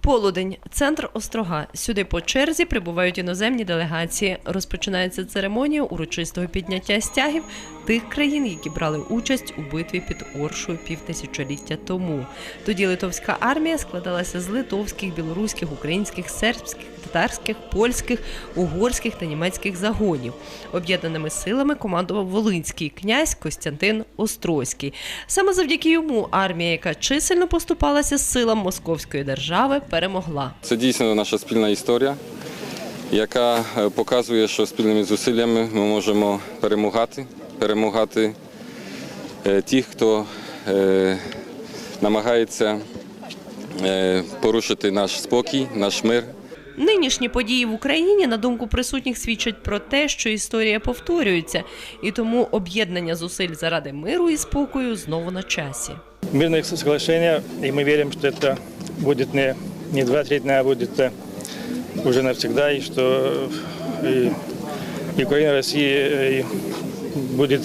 Полудень, центр Острога. Сюди по черзі прибувають іноземні делегації. Розпочинається церемонія урочистого підняття стягів тих країн, які брали участь у битві під Оршою півтисячоліття тому. Тоді литовська армія складалася з литовських, білоруських, українських, сербських, татарських, польських, угорських та німецьких загонів. Об'єднаними силами командував волинський князь Костянтин Острозький. Саме завдяки йому армія, яка чисельно поступалася з силам московської держави, перемогла. Це дійсно наша спільна історія, яка е, показує, що спільними зусиллями ми можемо перемагати, перемагати е, тих, хто е, намагається е, порушити наш спокій, наш мир. Нинішні події в Україні, на думку присутніх, свідчать про те, що історія повторюється, і тому об'єднання зусиль заради миру і спокою знову на часі. мирных соглашения, и мы верим, что это будет не, не 2-3 дня, а будет э, уже навсегда, и что э, и Украина, Россия э, и будет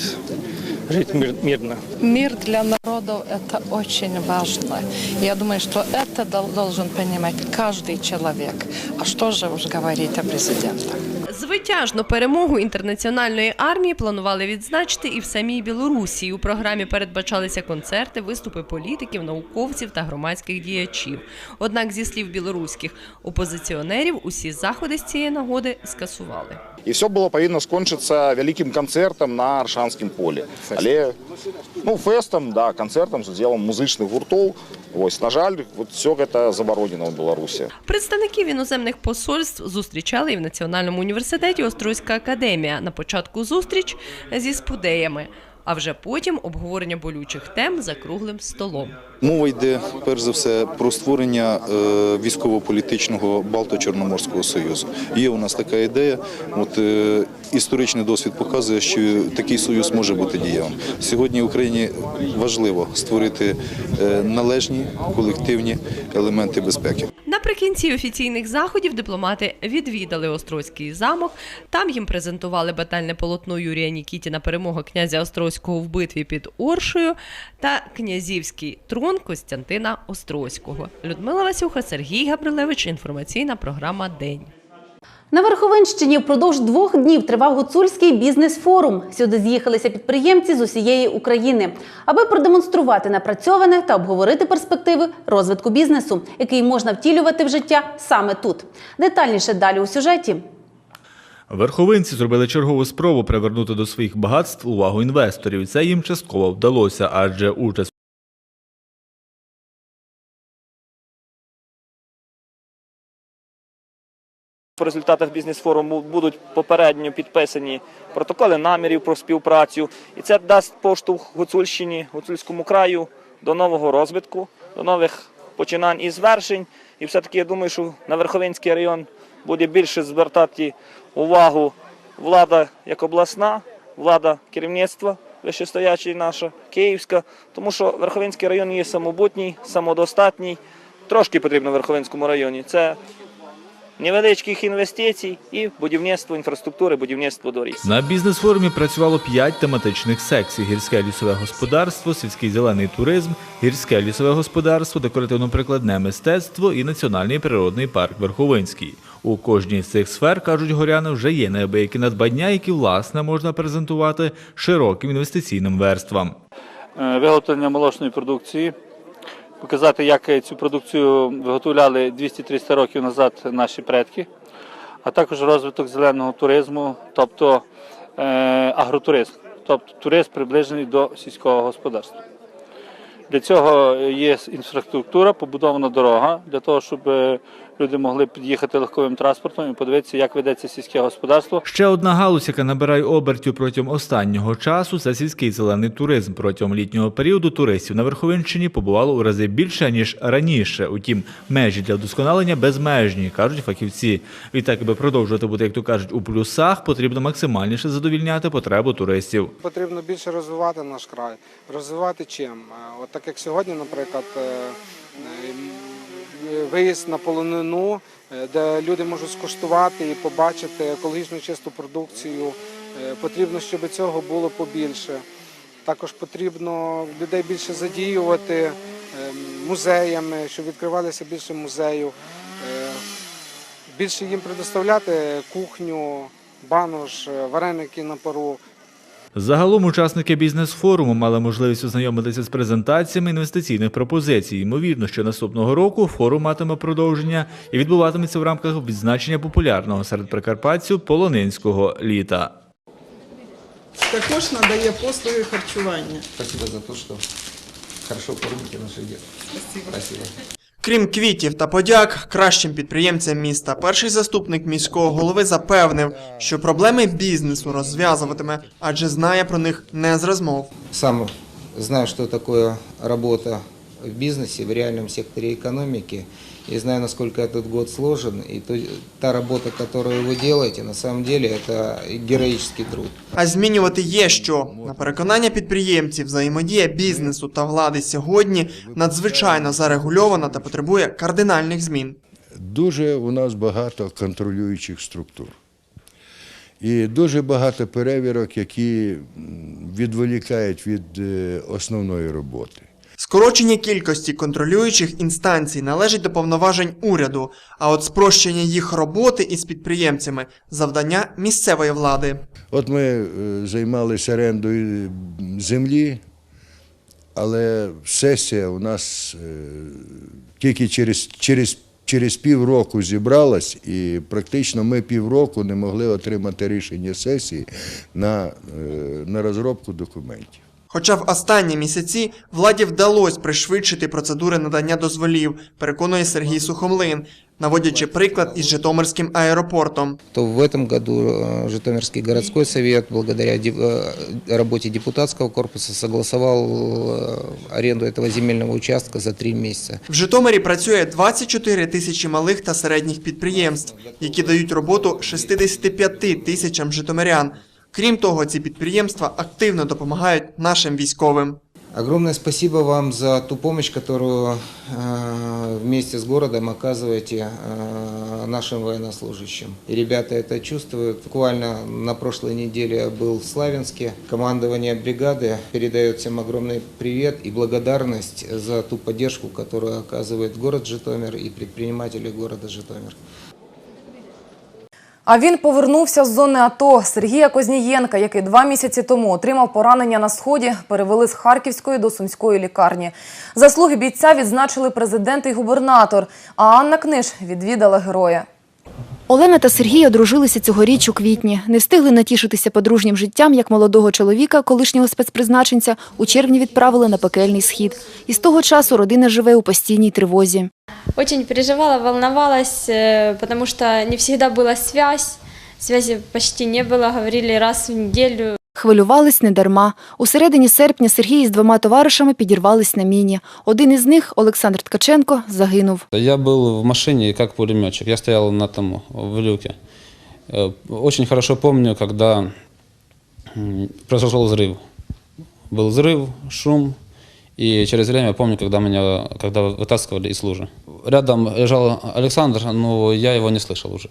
жить мир- мирно. Мир для народов – это очень важно. Я думаю, что это дол- должен понимать каждый человек. А что же уж говорить о президентах? Звитяжну перемогу інтернаціональної армії планували відзначити і в самій Білорусі. У програмі передбачалися концерти, виступи політиків, науковців та громадських діячів. Однак, зі слів білоруських опозиціонерів, усі заходи з цієї нагоди скасували. І все було повинно скончитися великим концертом на Аршанському полі. Але ну, фестом, да, концертом з уділом музичних гуртов. Ось, на жаль, от все це заборонено в Білорусі. Представників іноземних посольств зустрічали і в Національному університеті Острозька академія. На початку зустріч зі спудеями, а вже потім обговорення болючих тем за круглим столом. Мова йде перш за все про створення е, військово-політичного Балто-Чорноморського союзу. Є у нас така ідея. От е, історичний досвід показує, що такий союз може бути дієвим. Сьогодні Україні важливо створити е, належні колективні елементи безпеки. Наприкінці офіційних заходів дипломати відвідали Острозький замок. Там їм презентували батальне полотно Юрія Нікітіна перемога князя Острозького в битві під Оршею та князівський трон Костянтина Острозького. Людмила Васюха, Сергій Габрилевич. Інформаційна програма День. На Верховинщині впродовж двох днів тривав гуцульський бізнес-форум. Сюди з'їхалися підприємці з усієї України, аби продемонструвати напрацьоване та обговорити перспективи розвитку бізнесу, який можна втілювати в життя саме тут. Детальніше далі у сюжеті. Верховинці зробили чергову спробу привернути до своїх багатств увагу інвесторів. Це їм частково вдалося, адже участь По результатах бізнес-форуму будуть попередньо підписані протоколи намірів про співпрацю, і це дасть поштовх Гуцульщині, Гуцульському краю до нового розвитку, до нових починань і звершень. І все-таки я думаю, що на Верховинський район буде більше звертати увагу влада як обласна, влада керівництва, вищестояча наша, київська, тому що Верховинський район є самобутній, самодостатній. Трошки потрібно в Верховинському районі. Це невеличких інвестицій і будівництво інфраструктури, будівництво доріг. на бізнес-форумі працювало п'ять тематичних секцій: гірське лісове господарство, сільський зелений туризм, гірське лісове господарство, декоративно-прикладне мистецтво і національний природний парк Верховинський. У кожній з цих сфер кажуть горяни, вже є неабиякі надбання, які власне можна презентувати широким інвестиційним верствам. Е, Виготовлення молочної продукції, показати, як е, цю продукцію виготовляли 200-300 років назад наші предки, а також розвиток зеленого туризму, тобто е, агротуризм, тобто туризм приближений до сільського господарства. Для цього є інфраструктура, побудована дорога, для того, щоб е, люди могли під'їхати легковим транспортом і подивитися, як ведеться сільське господарство. Ще одна галузь, яка набирає обертів протягом останнього часу, це сільський зелений туризм. Протягом літнього періоду туристів на Верховинщині побувало у рази більше ніж раніше. Утім, межі для вдосконалення безмежні, кажуть фахівці. Відтак, аби продовжувати бути, як то кажуть, у плюсах, потрібно максимальніше задовільняти потребу туристів. Потрібно більше розвивати наш край. Розвивати чим? Е, От так як сьогодні, наприклад, е, е, виїзд на полонину, е, де люди можуть скуштувати і побачити екологічну чисту продукцію. Потрібно, щоб цього було побільше. Також потрібно людей більше задіювати, музеями, щоб відкривалося більше музеїв, більше їм предоставляти кухню, банош, вареники на пару. Загалом учасники бізнес-форуму мали можливість ознайомитися з презентаціями інвестиційних пропозицій. Ймовірно, що наступного року форум матиме продовження і відбуватиметься в рамках відзначення популярного серед прикарпатців полонинського літа. Також надає послуги харчування. Спасибо за то, что хорошо кормите наших деток. Спасибо. Крім квітів та подяк кращим підприємцям міста, перший заступник міського голови запевнив, що проблеми бізнесу розв'язуватиме, адже знає про них не з розмов. Сам знаю, що таке работа в бизнесе, в реальном секторе экономики. И знаю, насколько этот год сложен. И то- та работа, которую вы делаете, на самом деле это героический труд. А змінювати є що. На переконання підприємців, взаємодія бізнесу та влади сьогодні надзвичайно зарегульована та потребує кардинальних змін. Дуже у нас багато контролюючих структур. І дуже багато перевірок, які м, відволікають від е, основної роботи. Скорочення кількості контролюючих інстанцій належить до повноважень уряду, а от спрощення їх роботи із підприємцями завдання місцевої влади. От ми е, займалися орендою землі, але сесія у нас е, тільки через, через, через півроку зібралась, і практично ми півроку не могли отримати рішення сесії на, е, на розробку документів. Хоча в останні місяці владі вдалося пришвидшити процедури надання дозволів, переконує Сергій Сухомлин, наводячи приклад із Житомирським аеропортом. То в этом году э, Житомирский городской совет, благодаря де- э, работе депутатского корпуса, согласовал э, аренду этого земельного участка за три месяца. В Житомирі працює 24 тисячі малих та середніх підприємств, які дають роботу 65 тисячам житомирян. Крім того, ці підприємства активно допомагають нашим військовим. Огромное спасибо вам за ту помощь, которую э, вместе с городом оказываете э, нашим военнослужащим. И ребята это чувствуют. Буквально на прошлой неделе я был в Славянске. Командование бригады передает всем огромный привет и благодарность за ту поддержку, которую оказывает город Житомир и предприниматели города Житомир. А він повернувся з зони АТО. Сергія Кознієнка, який два місяці тому отримав поранення на сході, перевели з Харківської до Сумської лікарні. Заслуги бійця відзначили президент і губернатор. А Анна Книж відвідала героя. Олена та Сергій одружилися цьогоріч у квітні. Не встигли натішитися подружнім життям, як молодого чоловіка, колишнього спецпризначенця, у червні відправили на пекельний схід. І з того часу родина живе у постійній тривозі. Очень переживала, волновалась, э, потому что не всегда была связь. Связи почти не было, говорили раз в неделю. Хвилювались недарма. У середині серпня Сергій із двома товаришами підірвались на міні. Один із них, Олександр Ткаченко, загинув. Я был в машине как пулеметчик. Я стоял на тому, в люке. Э, Очень хорошо помню, когда м, произошел взрыв. Был взрыв, шум. И через время помню, когда меня когда вытаскивали из лужи. Рядом лежал Александр, но я его не слышал уже.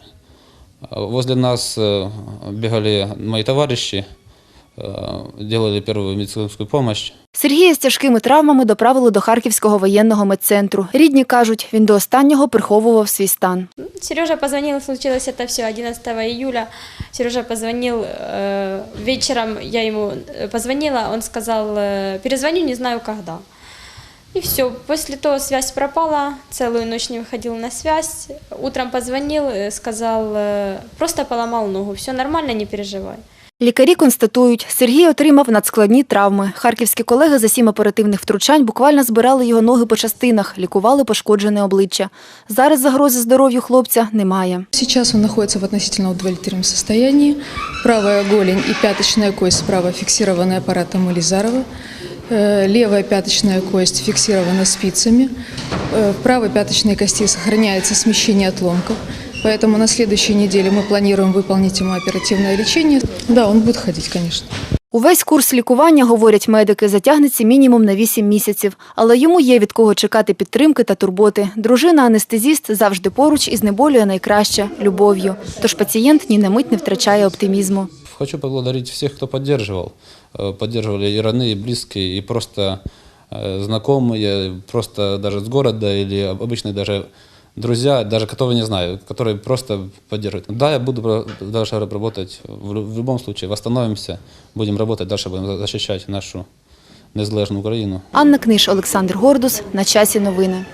А Возле нас э, бегали мои товарищи, э, делали первую медицинскую помощь. Сергія з тяжкими травмами доправили до Харківського воєнного медцентру. Рідні кажуть, він до останнього приховував свій стан. Сережа позвонил, случилось это все 11 июля. Сережа позвонил э, вечером, я ему э, позвонила, он сказал, э, перезвоню, не знаю когда. И все, после того связь пропала, целую ночь не выходил на связь. Утром позвонил, э, сказал, э, просто поломал ногу, все нормально, не переживай. Лікарі констатують, Сергій отримав надскладні травми. Харківські колеги за сім оперативних втручань буквально збирали його ноги по частинах, лікували пошкоджене обличчя. Зараз загрози здоров'ю хлопця немає. Сейчас он находится в относительно удовлетворительном состоянии. Правая голень и пяточная кость справа фиксированы аппаратом Элизарова. Э, Левая пяточная кость фиксирована спицами. Э, В правой пяточной кости сохраняется смещение отломков. Поэтому на следующей неделе мы планируем выполнить ему оперативное лечение. Да, он будет ходить, конечно. Увесь курс лікування, говорять медики, затягнеться мінімум на 8 місяців. Але йому є від кого чекати підтримки та турботи. Дружина-анестезіст завжди поруч і знеболює найкраще – любов'ю. Тож пацієнт ні на мить не втрачає оптимізму. Хочу поблагодарить всех, кто поддерживал. Э, Поддерживали и родные, и близкие, и просто э, знакомые, просто даже с города или обычные даже друзья, даже которого не знаю, которые просто поддерживают. Да, я буду дальше работать в любом случае. Восстановимся, будем работать дальше, будем защищать нашу незалежну Україну. Анна Книж, Олександр Гордус. На часі новини.